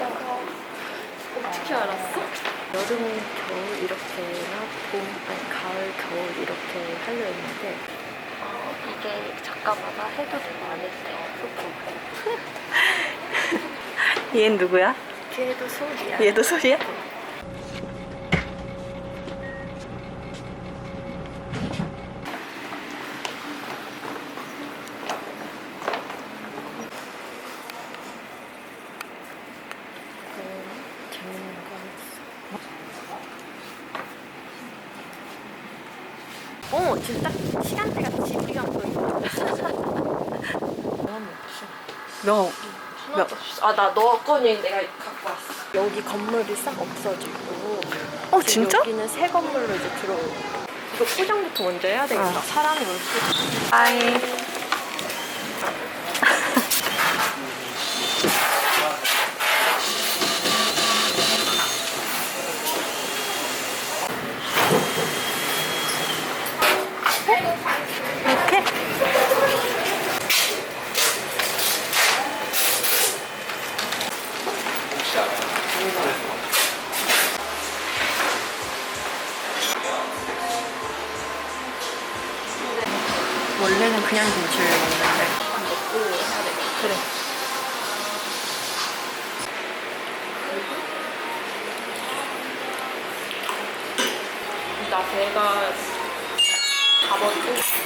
켜져서 어떻게 알았어? 여름, 겨울 이렇게나 봄, 아니 가을, 겨울 이렇게 하려 했는데 어, 이게 작가마다 해도 되고 안 해도 돼. 소품. 얘는 누구야? 걔도 소리야. 얘도 소리야? 그 재밌는 거 있 어. 어, 지금 딱 시간대가 지리강 보이고. 하나도 없어. 아, 나 너 거는 내가 갖고 왔어. 여기 건물이 싹 없어지고. 어, 진짜? 여기는 새 건물로 이제 들어오고. 이거 포장부터 먼저 해야 되겠다. 어. 사람이 올 수. 아이 배가 잡았고.